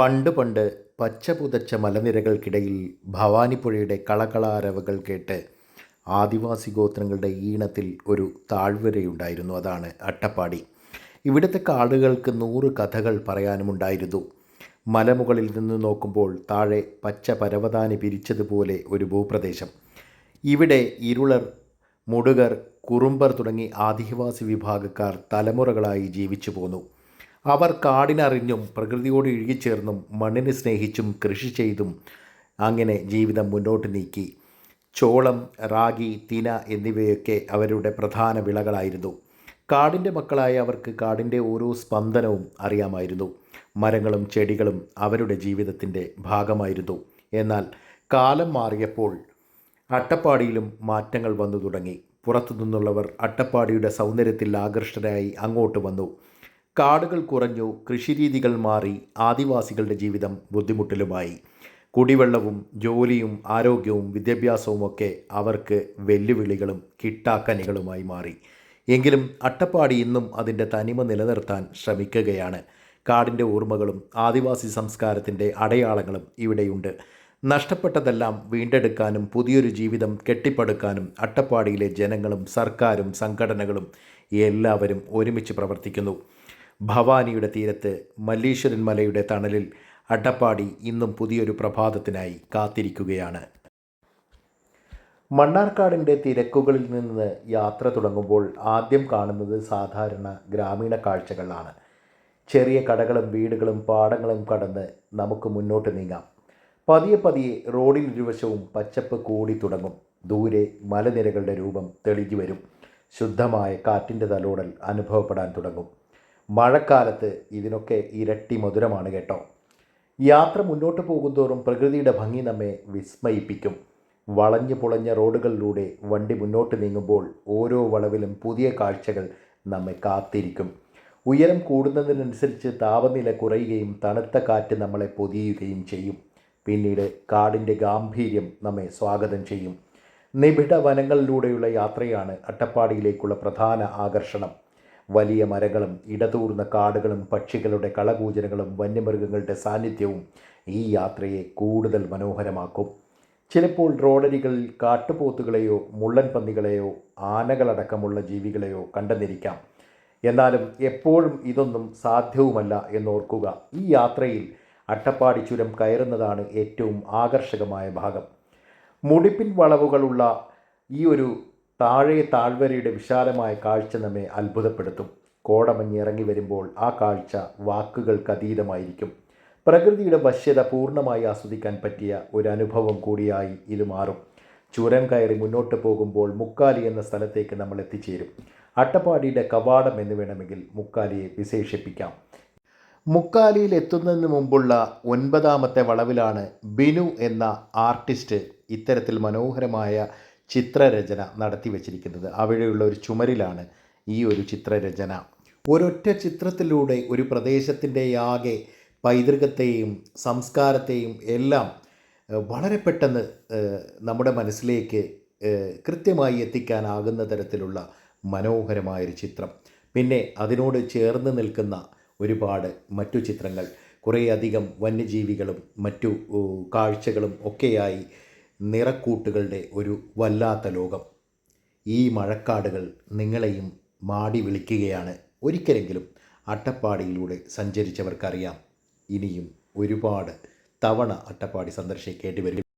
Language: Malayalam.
പണ്ട് പണ്ട് പച്ച പുതച്ച മലനിരകൾക്കിടയിൽ ഭവാനിപ്പുഴയുടെ കളകളാരവകൾ കേട്ട് ആദിവാസി ഗോത്രങ്ങളുടെ ഈണത്തിൽ ഒരു താഴ്വരയുണ്ടായിരുന്നു. അതാണ് അട്ടപ്പാടി. ഇവിടുത്തെ കാടുകൾക്ക് നൂറ് കഥകൾ പറയാനുമുണ്ടായിരുന്നു. മലമുകളിൽ നിന്ന് നോക്കുമ്പോൾ താഴെ പച്ച പരവതാനി പിരിച്ചതുപോലെ ഒരു ഭൂപ്രദേശം. ഇവിടെ ഇരുളർ മുടുകർ കുറുമ്പർ തുടങ്ങി ആദിവാസി വിഭാഗക്കാർ തലമുറകളായി ജീവിച്ചു പോന്നു അവർ കാടിനറിഞ്ഞും പ്രകൃതിയോട് ഇഴുകിച്ചേർന്നും മണ്ണിനെ സ്നേഹിച്ചും കൃഷി ചെയ്തും അങ്ങനെ ജീവിതം മുന്നോട്ട് നീക്കി. ചോളം റാഗി തിന എന്നിവയൊക്കെ അവരുടെ പ്രധാന വിളകളായിരുന്നു. കാടിന്റെ മക്കളായ അവർക്ക് കാടിന്റെ ഓരോ സ്പന്ദനവും അറിയാമായിരുന്നു. മരങ്ങളും ചെടികളും അവരുടെ ജീവിതത്തിന്റെ ഭാഗമായിരുന്നു. എന്നാൽ കാലം മാറിയപ്പോൾ അട്ടപ്പാടിയിലും മാറ്റങ്ങൾ വന്നു തുടങ്ങി. പുറത്തു നിന്നുള്ളവർ അട്ടപ്പാടിയുടെ സൗന്ദര്യത്തിൽ ആകൃഷ്ടരായി അങ്ങോട്ട് വന്നു. കാടുകൾ കുറഞ്ഞു കൃഷിരീതികൾ മാറി ആദിവാസികളുടെ ജീവിതം ബുദ്ധിമുട്ടിലുമായി. കുടിവെള്ളവും ജോലിയും ആരോഗ്യവും വിദ്യാഭ്യാസവും ഒക്കെ അവർക്ക് വെല്ലുവിളികളും കിട്ടാക്കനികളുമായി മാറി. എങ്കിലും അട്ടപ്പാടി ഇന്നും അതിന്റെ തനിമ നിലനിർത്താൻ ശ്രമിക്കുകയാണ്. കാടിന്റെ ഓർമ്മകളും ആദിവാസി സംസ്കാരത്തിന്റെ അടയാളങ്ങളും ഇവിടെയുണ്ട്. നഷ്ടപ്പെട്ടതെല്ലാം വീണ്ടെടുക്കാനും പുതിയൊരു ജീവിതം കെട്ടിപ്പടുക്കാനും അട്ടപ്പാടിയിലെ ജനങ്ങളും സർക്കാരും സംഘടനകളും എല്ലാവരും ഒരുമിച്ച് പ്രവർത്തിക്കുന്നു. ഭവാനിയുടെ തീരത്ത് മല്ലീശ്വരൻ മലയുടെ തണലിൽ അട്ടപ്പാടി ഇന്നും പുതിയൊരു പ്രഭാതത്തിനായി കാത്തിരിക്കുകയാണ്. മണ്ണാർക്കാടിന്റെ തിരക്കുകളിൽ നിന്ന് യാത്ര തുടങ്ങുമ്പോൾ ആദ്യം കാണുന്നത് സാധാരണ ഗ്രാമീണ കാഴ്ചകളാണ്. ചെറിയ കടകളും വീടുകളും പാടങ്ങളും കടന്ന് നമുക്ക് മുന്നോട്ട് നീങ്ങാം. പതിയെ പതിയെ റോഡിനിരുവശവും പച്ചപ്പ് കൂടി തുടങ്ങും. ദൂരെ മലനിരകളുടെ രൂപം തെളിഞ്ഞു വരും. ശുദ്ധമായ കാറ്റിന്റെ തലോടൽ അനുഭവപ്പെടാൻ തുടങ്ങും. മഴക്കാലത്ത് ഇതിനൊക്കെ ഇരട്ടി മധുരമാണ് കേട്ടോ. യാത്ര മുന്നോട്ട് പോകുന്തോറും പ്രകൃതിയുടെ ഭംഗി നമ്മെ വിസ്മയിപ്പിക്കും. വളഞ്ഞു പുളഞ്ഞ റോഡുകളിലൂടെ വണ്ടി മുന്നോട്ട് നീങ്ങുമ്പോൾ ഓരോ വളവിലും പുതിയ കാഴ്ചകൾ നമ്മെ കാത്തിരിക്കും. ഉയരം കൂടുന്നതിനനുസരിച്ച് താപനില കുറയുകയും തണുത്ത കാറ്റ് നമ്മളെ പൊതിയുകയും ചെയ്യും. പിന്നീട് കാടിന്റെ ഗാംഭീര്യം നമ്മെ സ്വാഗതം ചെയ്യും. നിബിഡ വനങ്ങളിലൂടെയുള്ള യാത്രയാണ് അട്ടപ്പാടിയിലേക്കുള്ള പ്രധാന ആകർഷണം. വലിയ മരങ്ങളും ഇടതൂർന്ന കാടുകളും പക്ഷികളുടെ കളകൂചനകളും വന്യമൃഗങ്ങളുടെ സാന്നിധ്യവും ഈ യാത്രയെ കൂടുതൽ മനോഹരമാക്കും. ചിലപ്പോൾ റോഡരികളിൽ കാട്ടുപോത്തുകളെയോ മുള്ളൻ പന്നികളെയോ ആനകളടക്കമുള്ള ജീവികളെയോ കണ്ടെന്നിരിക്കാം. എന്നാലും എപ്പോഴും ഇതൊന്നും സാധ്യവുമല്ല എന്നോർക്കുക. ഈ യാത്രയിൽ അട്ടപ്പാടി ചുരം കയറുന്നതാണ് ഏറ്റവും ആകർഷകമായ ഭാഗം. മുടിപ്പിൻ വളവുകളുള്ള ഈ ഒരു താഴെ താഴ്വരയുടെ വിശാലമായ കാഴ്ച നമ്മെ അത്ഭുതപ്പെടുത്തും. കോടമഞ്ഞ് ഇറങ്ങി വരുമ്പോൾ ആ കാഴ്ച വാക്കുകൾക്കതീതമായിരിക്കും പ്രകൃതിയുടെ വശ്യത പൂർണമായി ആസ്വദിക്കാൻ പറ്റിയ ഒരു അനുഭവം കൂടിയായി ഇത് മാറും. ചുരം കയറി മുന്നോട്ട് പോകുമ്പോൾ മുക്കാലി എന്ന സ്ഥലത്തേക്ക് നമ്മൾ എത്തിച്ചേരും. അട്ടപ്പാടിയുടെ കവാടം എന്ന് വേണമെങ്കിൽ മുക്കാലിയെ വിശേഷിപ്പിക്കാം. മുക്കാലിയിൽ എത്തുന്നതിന് മുമ്പുള്ള ഒൻപതാമത്തെ വളവിലാണ് ബിനു എന്ന ആർട്ടിസ്റ്റ് ഇത്തരത്തിൽ മനോഹരമായ ചിത്രരചന നടത്തി വച്ചിരിക്കുന്നത്. അവിടെയുള്ള ഒരു ചുമരിലാണ് ഈ ഒരു ചിത്രരചന. ഒരൊറ്റ ചിത്രത്തിലൂടെ ഒരു പ്രദേശത്തിന്റെ ആകെ പൈതൃകത്തെയും സംസ്കാരത്തെയും എല്ലാം വളരെ പെട്ടെന്ന് നമ്മുടെ മനസ്സിലേക്ക് കൃത്യമായി എത്തിക്കാനാകുന്ന തരത്തിലുള്ള മനോഹരമായൊരു ചിത്രം. പിന്നെ അതിനോട് ചേർന്ന് നിൽക്കുന്ന ഒരുപാട് മറ്റു ചിത്രങ്ങൾ. കുറേയധികം വന്യജീവികളും മറ്റു കാഴ്ചകളും ഒക്കെയായി നിറക്കൂട്ടുകളുടെ ഒരു വല്ലാത്ത ലോകം. ഈ മഴക്കാടുകൾ നിങ്ങളെയും മാടി വിളിക്കുകയാണ്. ഒരിക്കലെങ്കിലും അട്ടപ്പാടിയിലൂടെ സഞ്ചരിച്ചവർക്കറിയാം. ഇനിയും ഒരുപാട് തവണ അട്ടപ്പാടി സന്ദർശിക്കേണ്ടി വരും.